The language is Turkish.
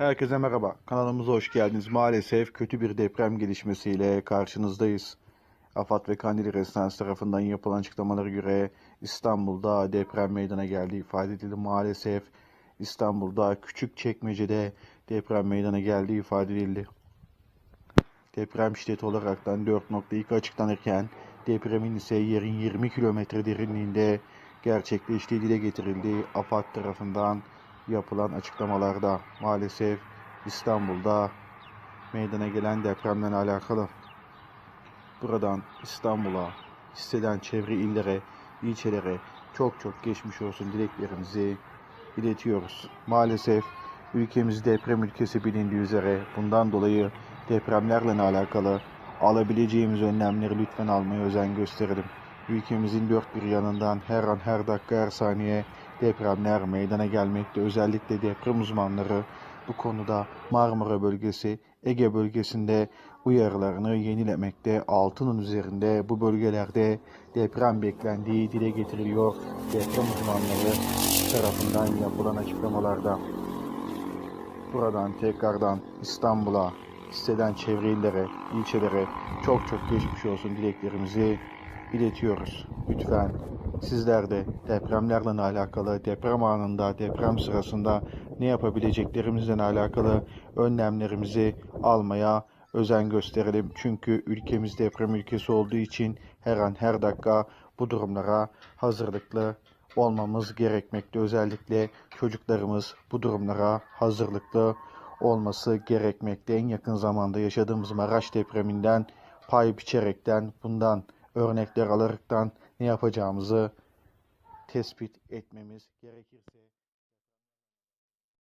Herkese merhaba. Kanalımıza hoş geldiniz. Maalesef kötü bir deprem gelişmesiyle karşınızdayız. AFAD ve Kandili Residence tarafından yapılan açıklamalara göre İstanbul'da deprem meydana geldiği ifade edildi. Maalesef İstanbul'da Küçükçekmece'de deprem meydana geldiği ifade edildi. Deprem şiddeti olaraktan 4.2 açıklanırken depremin ise yerin 20 kilometre derinliğinde gerçekleştiği dile getirildi. AFAD tarafından yapılan açıklamalarda maalesef İstanbul'da meydana gelen depremle alakalı buradan İstanbul'a hisseden çevre illere, ilçelere çok çok geçmiş olsun dileklerimizi iletiyoruz. Maalesef ülkemiz deprem ülkesi bilindiği üzere bundan dolayı depremlerle alakalı alabileceğimiz önlemleri lütfen almaya özen gösterelim. Ülkemizin dört bir yanından her an her dakika her saniye depremler meydana gelmekte. Özellikle deprem uzmanları bu konuda Marmara bölgesi, Ege bölgesinde uyarılarını yenilemekte. Altının üzerinde bu bölgelerde deprem beklendiği dile getiriliyor. Deprem uzmanları tarafından yapılan açıklamalarda. Buradan tekrardan İstanbul'a, hisseden çevre illere, ilçelere çok çok geçmiş olsun dileklerimizi iletiyoruz. Lütfen sizler de depremlerle alakalı, deprem anında, deprem sırasında ne yapabileceklerimizle alakalı önlemlerimizi almaya özen gösterelim. Çünkü ülkemiz deprem ülkesi olduğu için her an her dakika bu durumlara hazırlıklı olmamız gerekmekte. Özellikle çocuklarımız bu durumlara hazırlıklı olması gerekmekte. En yakın zamanda yaşadığımız Maraş depreminden pay biçerekten bundan örnekler alaraktan ne yapacağımızı tespit etmemiz gerekirse